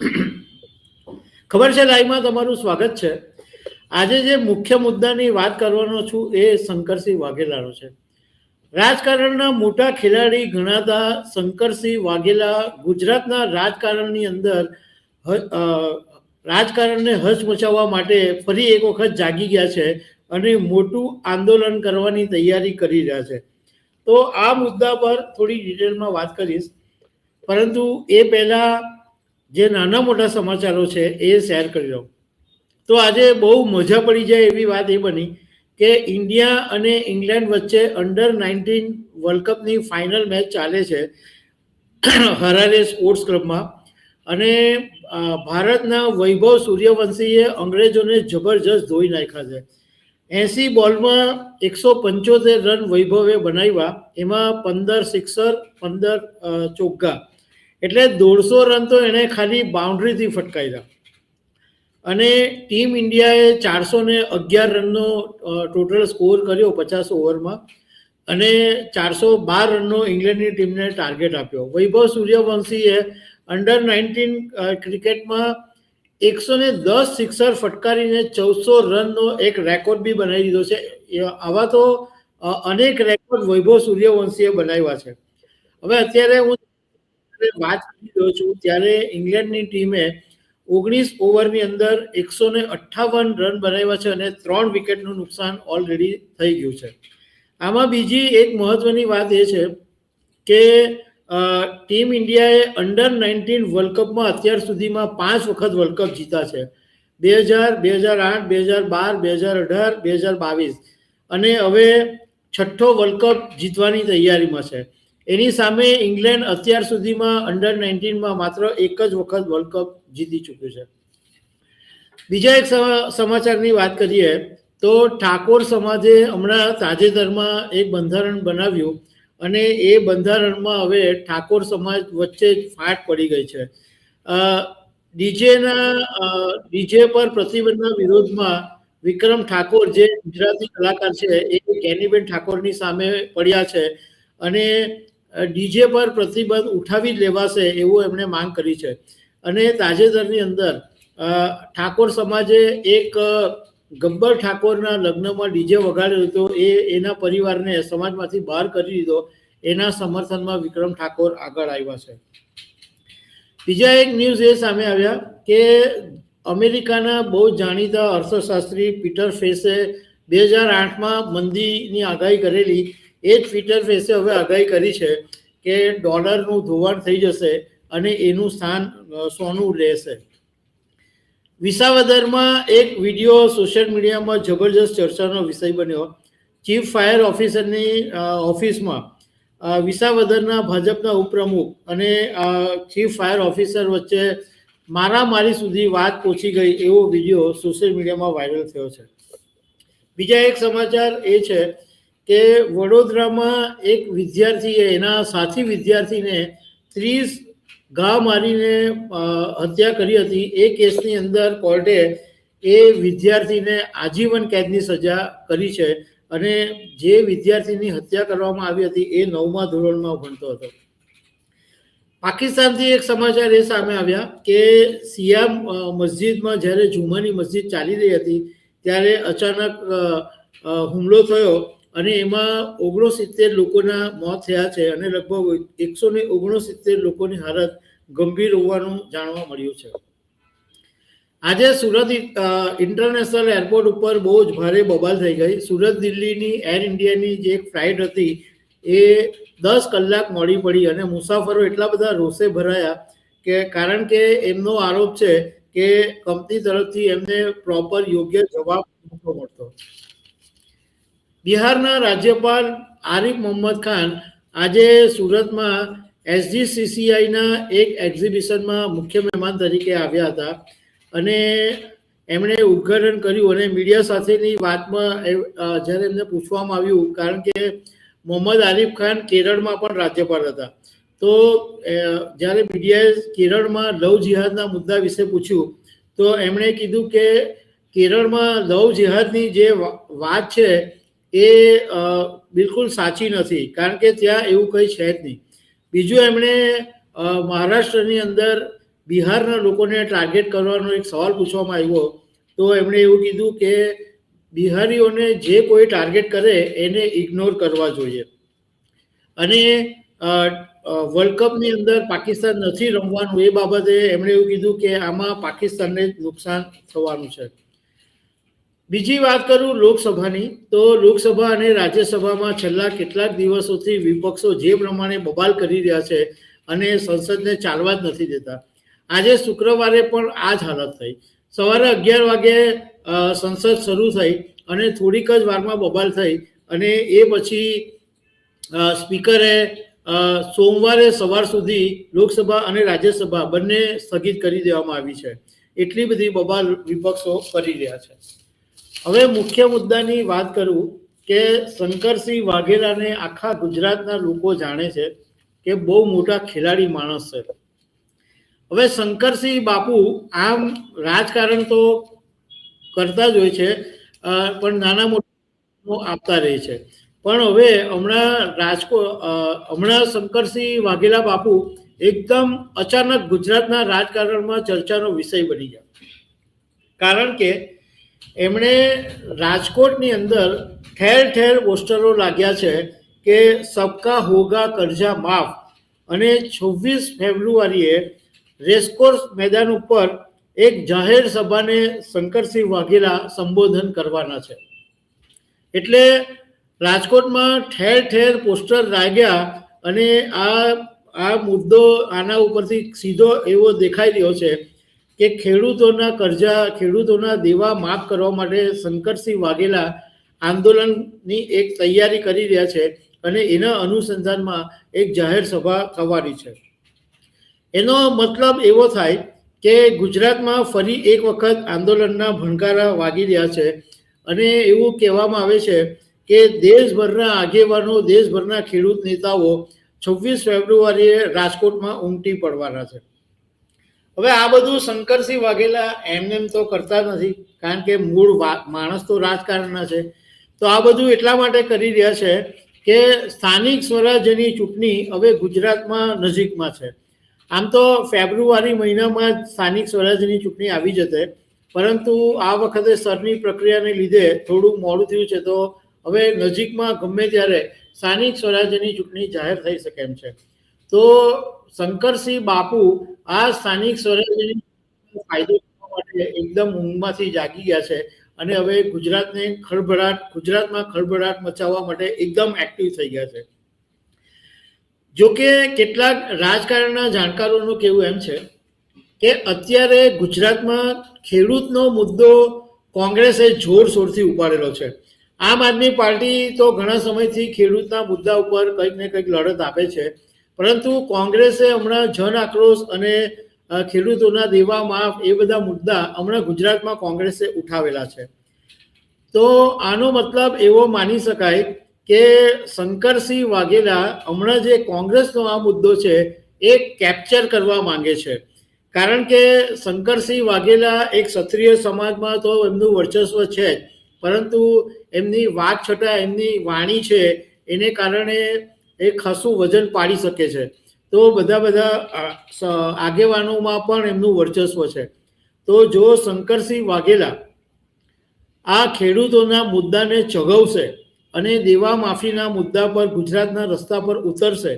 ખબર છે લાઈવમાં તમારું સ્વાગત છે. આજે જે મુખ્ય મુદ્દાની વાત કરવાનો છું એ શંકરસિંહ વાઘેલાનો છે. રાજકારણના મોટા ખેલાડી ગણાતા શંકરસિંહ વાઘેલા ગુજરાતના રાજકારણની અંદર રાજકારણને હચમચાવવા માટે ફરી એક વખત જાગી ગયા છે અને મોટું આંદોલન કરવાની તૈયારી કરી રહ્યા છે. તો આ મુદ્દા પર થોડી ડિટેલમાં વાત કરીશ. પરંતુ એ પહેલાં જે નાના મોટા સમાચારો છે એ શેર કરી દઉં. તો આજે બહુ મજા પડી જાય એવી વાત એ બની કે ઇન્ડિયા અને ઇંગ્લેન્ડ વચ્ચે અંડર નાઇન્ટીન વર્લ્ડ કપની ફાઇનલ મેચ ચાલે છે હરારે સ્પોર્ટ્સ ક્લબમાં અને ભારતના વૈભવ સૂર્યવંશીએ અંગ્રેજોને જબરજસ્ત ધોઈ નાખ્યા છે. એસી બોલમાં એકસો પંચોતેર રન વૈભવે બનાવ્યા. એમાં પંદર સિક્સર પંદર ચોગ્ગા. એટલે દોઢસો રન તો એણે ખાલી બાઉન્ડ્રીથી ફટકાવ્યા અને ટીમ ઇન્ડિયાએ ચારસો ને અગિયાર રનનો ટોટલ સ્કોર કર્યો પચાસ ઓવરમાં. અને ચારસો બાર રનનો ઇંગ્લેન્ડની ટીમને ટાર્ગેટ આપ્યો. વૈભવ સૂર્યવંશીએ અંડર નાઇન્ટીન ક્રિકેટમાં એકસો ને દસ સિક્સર ફટકારીને ચૌદસો રનનો એક રેકોર્ડ બી બનાવી દીધો છે. આવા તો અનેક રેકોર્ડ વૈભવ સૂર્યવંશીએ બનાવ્યા છે. હવે અત્યારે હું વાત કરી રહ્યો છું ત્યારે ઇંગ્લેન્ડની ટીમે ઓગણીસ ઓવરની અંદર એકસો ને અઠ્ઠાવન રન બનાવ્યા છે અને ત્રણ વિકેટનું નુકસાન ઓલરેડી થઈ ગયું છે. આમાં બીજી એક મહત્વની વાત એ છે કે ટીમ ઇન્ડિયાએ અંડર નાઇન્ટીન વર્લ્ડ કપમાં અત્યાર સુધીમાં પાંચ વખત વર્લ્ડ કપ જીતા છે. બે હજાર બે હજાર આઠ, બે હજાર બાર, બે હજાર અઢાર, બે હજાર બાવીસ. અને હવે છઠ્ઠો વર્લ્ડ કપ જીતવાની તૈયારીમાં છે. એની સામે ઇંગ્લેન્ડ અત્યાર સુધીમાં અંડર નાઇન્ટીનમાં માત્ર એક જ વખત વર્લ્ડ કપ જીતી ચૂક્યું છે. બીજા એક સમાચારની વાત કરીએ તો ઠાકોર સમાજે હમણાં તાજેતરમાં એક બંધારણ બનાવ્યું અને એ બંધારણમાં હવે ઠાકોર સમાજ વચ્ચે ફાટ પડી ગઈ છે. ડીજેના ડીજે પર પ્રતિબંધના વિરોધમાં વિક્રમ ઠાકોર જે ગુજરાતી કલાકાર છે એ કેનીબેન ઠાકોરની સામે પડ્યા છે અને ડીજે પર પ્રતિબંધ ઉઠાવી લેવાશે એવું એમણે માંગ કરી છે. અને તાજેતરની અંદર ઠાકોર સમાજે એક ગબ્બર ઠાકોરના લગ્નમાં ડીજે વગાડ્યો હતો. એ એના પરિવારને સમાજમાંથી બહાર કરી દીધો. એના સમર્થનમાં વિક્રમ ઠાકોર આગળ આવ્યા છે. બીજા એક ન્યૂઝ એ સામે આવ્યા કે અમેરિકાના બહુ જાણીતા અર્થશાસ્ત્રી પીટર ફેસે બે હજાર આઠમાં મંદીની આગાહી કરેલી એ જ પીટર ફેસે હવે આગાહી કરી છે કે ડોલરનું ધોવાણ થઈ જશે અને એનું સ્થાન સોનું રહેશે. વિસાવદરમાં એક વીડિયો સોશિયલ મીડિયામાં જબરજસ્ત ચર્ચાનો વિષય બન્યો. ચીફ ફાયર ઓફિસરની ઓફિસમાં વિસાવદરના ભાજપના ઉપપ્રમુખ અને ચીફ ફાયર ઓફિસર વચ્ચે મારામારી સુધી વાત પહોંચી ગઈ એવો વીડિયો સોશિયલ મીડિયામાં વાયરલ થયો છે. બીજા એક સમાચાર એ છે કે વડોદરામાં એક વિદ્યાર્થીએ એના સાથી વિદ્યાર્થીને ત્રીસ ઘા મારીને હત્યા કરી હતી. એ કેસની અંદર કોર્ટે એ વિદ્યાર્થીને આજીવન કેદની સજા કરી છે અને જે વિદ્યાર્થીની હત્યા કરવામાં આવી હતી એ નવમા ધોરણમાં ભણતો હતો. પાકિસ્તાનથી એક સમાચાર એ સામે આવ્યા કે સિયામ મસ્જિદમાં જ્યારે જુમાની મસ્જિદ ચાલી રહી હતી, ત્યારે અચાનક હુમલો થયો અને એમાં ઓગણસિત્તેર લોકોના મોત થયા છે અને લગભગ એકસો ને ઓગણસિત્તેર લોકોની હાલત ગંભીર હોવાનું જાણવા મળ્યું છે. આજે સુરત ઇન્ટરનેશનલ એરપોર્ટ ઉપર બહુ જ ભારે બબાલ થઈ ગઈ. સુરત દિલ્હીની એર ઇન્ડિયાની જે એક ફ્લાઇટ હતી, એ દસ કલાક મોડી પડી અને મુસાફરો એટલા બધા રોષે ભરાયા કે કારણ કે એમનો આરોપ છે કે કંપની તરફથી એમને પ્રોપર યોગ્ય જવાબ નહોતો મળતો. બિહારના રાજ્યપાલ આરિફ મોહમ્મદ ખાન આજે સુરતમાં એસજીસીસીઆઈના એક એક્ઝિબિશનમાં મુખ્ય મહેમાન તરીકે આવ્યા હતા અને એમણે ઉદ્ઘાટન કર્યું અને મીડિયા સાથેની વાતમાં જ્યારે એમને પૂછવામાં આવ્યું, કારણ કે મોહમ્મદ આરિફ ખાન કેરળમાં પણ રાજ્યપાલ હતા. તો જ્યારે મીડિયાએ કેરળમાં લવ જિહાદના મુદ્દા વિશે પૂછ્યું, તો એમણે કીધું કે કેરળમાં લવ જિહાદની જે વાત છે એ બિલકુલ સાચી નથી. કારણ કે ત્યાં એવું કંઈ છે જ નહીં. બીજું એમણે મહારાષ્ટ્રની અંદર બિહારના લોકોને ટાર્ગેટ કરવાનો એક સવાલ પૂછવામાં આવ્યો. તો એમણે એવું કીધું કે બિહારીઓને જે કોઈ ટાર્ગેટ કરે એને ઇગ્નોર કરવા જોઈએ. અને વર્લ્ડ કપની અંદર પાકિસ્તાન નથી રમવાનું, એ બાબતે એમણે એવું કીધું કે આમાં પાકિસ્તાનને નુકસાન થવાનું છે. બીજી વાત કરું લોકસભાની, તો લોકસભા અને રાજ્યસભામાં છેલ્લા કેટલાક દિવસોથી વિપક્ષો જે પ્રમાણે બબાલ કરી રહ્યા છે અને સંસદને ચાલવા જ નથી દેતા. આજે શુક્રવારે પણ આ જ હાલત થઈ. સવારે અગિયાર વાગે સંસદ શરૂ થઈ અને થોડીક જ વારમાં બબાલ થઈ અને એ પછી સ્પીકરે સોમવારે સવાર સુધી લોકસભા અને રાજ્યસભા બંને સ્થગિત કરી દેવામાં આવી છે. એટલી બધી બબાલ વિપક્ષો કરી રહ્યા છે. હવે મુખ્ય મુદ્દાની વાત કરું કે શંકરસિંહ વાઘેલાને આખા ગુજરાતના લોકો જાણે છે કે બહુ મોટા ખેલાડી માણસ છે. હવે શંકરસિંહ બાપુ આમ રાજકારણ તો કરતા જ હોય છે પણ નાના મોટા આપતા રહે છે. પણ હવે હમણાં રાજકોટ હમણાં શંકરસિંહ વાઘેલા બાપુ એકદમ અચાનક ગુજરાતના રાજકારણમાં ચર્ચાનો વિષય બની ગયા. કારણ કે એમણે રાજકોટની અંદર ઠેર ઠેર પોસ્ટરો લાગ્યા છે કે સબકા હોગા કરજા માફ. અને છવ્વીસ ફેબ્રુઆરીએ રેસકોર્સ મેદાન ઉપર એક જાહેર સભાને શંકરસિંહ વાઘેલા સંબોધન કરવાના છે. એટલે રાજકોટમાં ઠેર ઠેર પોસ્ટર લાગ્યા અને આ આ મુદ્દો આના ઉપરથી સીધો એવો દેખાઈ રહ્યો છે કે ખેડૂતોના કરજા, ખેડૂતોના દેવા માફ કરવા માટે શંકરસિંહ વાઘેલા આંદોલનની એક તૈયારી કરી રહ્યા છે અને એના અનુસંધાનમાં એક જાહેર સભા થવાની છે. એનો મતલબ એવો થાય કે ગુજરાતમાં ફરી એક વખત આંદોલનના ભણકારા વાગી રહ્યા છે અને એવું કહેવામાં આવે છે કે દેશભરના આગેવાનો, દેશભરના ખેડૂત નેતાઓ છવ્વીસ ફેબ્રુઆરીએ રાજકોટમાં ઉમટી પડવાના છે. હવે આ બધું શંકરસિંહ વાઘેલા એમ તો કરતા નથી, કારણ કે મૂળ માણસ તો રાજકારણના છે. તો આ બધું એટલા માટે કરી રહ્યા છે કે સ્થાનિક સ્વરાજ્યની ચૂંટણી હવે ગુજરાતમાં નજીકમાં છે. આમ તો ફેબ્રુઆરી મહિનામાં જ સ્થાનિક સ્વરાજ્યની ચૂંટણી આવી જશે, પરંતુ આ વખતે સરની પ્રક્રિયાને લીધે થોડું મોડું થયું છે, તો હવે નજીકમાં ગમે ત્યારે સ્થાનિક સ્વરાજ્યની ચૂંટણી જાહેર થઈ શકે એમ છે. તો શંકરસિંહ બાપુ આ સ્થાનિક સ્વરાજ્યની ફાયદો માટે એકદમ ઊંઘમાંથી જાગી ગયા છે અને હવે ગુજરાતને ખળભળાટ, ગુજરાતમાં ખળભળાટ મચાવવા માટે એકદમ એક્ટિવ થઈ ગયા છે. જોકે કેટલાક રાજકારણના જાણકારોનું કહેવું એમ છે કે અત્યારે ગુજરાતમાં ખેડૂતનો મુદ્દો કોંગ્રેસે જોરશોરથી ઉપાડેલો છે. આમ આદમી પાર્ટી તો ઘણા સમયથી ખેડૂતના મુદ્દા ઉપર કંઈક ને કંઈક લડત આપે છે. પરંતુ કોંગ્રેસે હમણાં જન આક્રોશ અને ખેડૂતોના દેવા માફ એ બધા મુદ્દા હમણાં ગુજરાતમાં કોંગ્રેસે ઉઠાવેલા છે. તો આનો મતલબ એવો માની શકાય કે શંકરસિંહ વાઘેલા હમણાં જે કોંગ્રેસનો આ મુદ્દો છે એ કેપ્ચર કરવા માંગે છે. કારણ કે શંકરસિંહ વાઘેલા એક ક્ષત્રિય સમાજમાં તો એમનું વર્ચસ્વ છે પરંતુ એમની વાત છતાં એમની વાણી છે, એને કારણે એ ખાસું વજન પાડી શકે છે. તો બધા બધા આગેવાનોમાં પણ એમનું વર્ચસ્વ છે. તો જો શંકરસિંહ વાઘેલા આ ખેડૂતોના મુદ્દાને ચગવશે અને દેવા માફીના મુદ્દા પર ગુજરાતના રસ્તા પર ઉતરશે,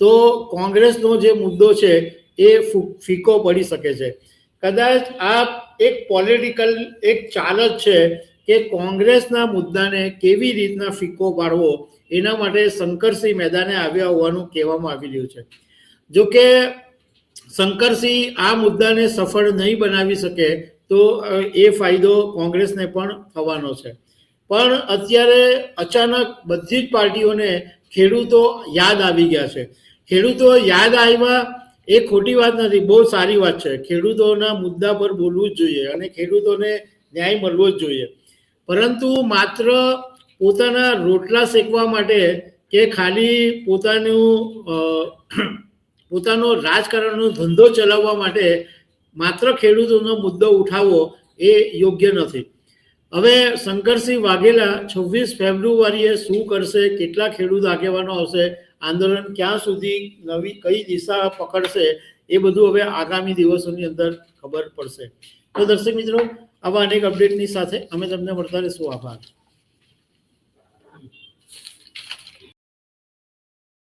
તો કોંગ્રેસનો જે મુદ્દો છે એ ફીકો પડી શકે છે. કદાચ આ એક પોલિટિકલ એક ચાલ જ છે કે કોંગ્રેસના મુદ્દાને કેવી રીતના ફીકો પાડવો એના માટે શંકરસિંહ મેદાને આવ્યા હોવાનું કહેવામાં આવી રહ્યું છે. જો કે શંકરસિંહ આ મુદ્દાને સફળ નહીં બનાવી શકે તો એ ફાયદો કોંગ્રેસને પણ થવાનો છે. પણ અત્યારે અચાનક બધી જ પાર્ટીઓને ખેડૂતો યાદ આવી ગયા છે. ખેડૂતો યાદ આવ્યા એ ખોટી વાત નથી, બહુ સારી વાત છે. ખેડૂતોના મુદ્દા પર બોલવું જ જોઈએ અને ખેડૂતોને ન્યાય મળવો જ જોઈએ. પરંતુ માત્ર પોતાના રોટલા શેકવા માટે કે ખાલી પોતાનું પોતાનો રાજકારણનો ધંધો ચલાવવા માટે માત્ર ખેડૂતોનો મુદ્દો ઉઠાવવો એ યોગ્ય નથી. હવે શંકરસિંહ વાઘેલા છવ્વીસ ફેબ્રુઆરીએ શું કરશે, કેટલા ખેડૂત આગેવાનો આવશે, આંદોલન ક્યાં સુધી નવી કઈ દિશા પકડશે, એ બધું હવે આગામી દિવસોની અંદર ખબર પડશે. તો દર્શક મિત્રો, આવા અનેક અપડેટની સાથે અમે તમને મળતા રહીશું. આભાર.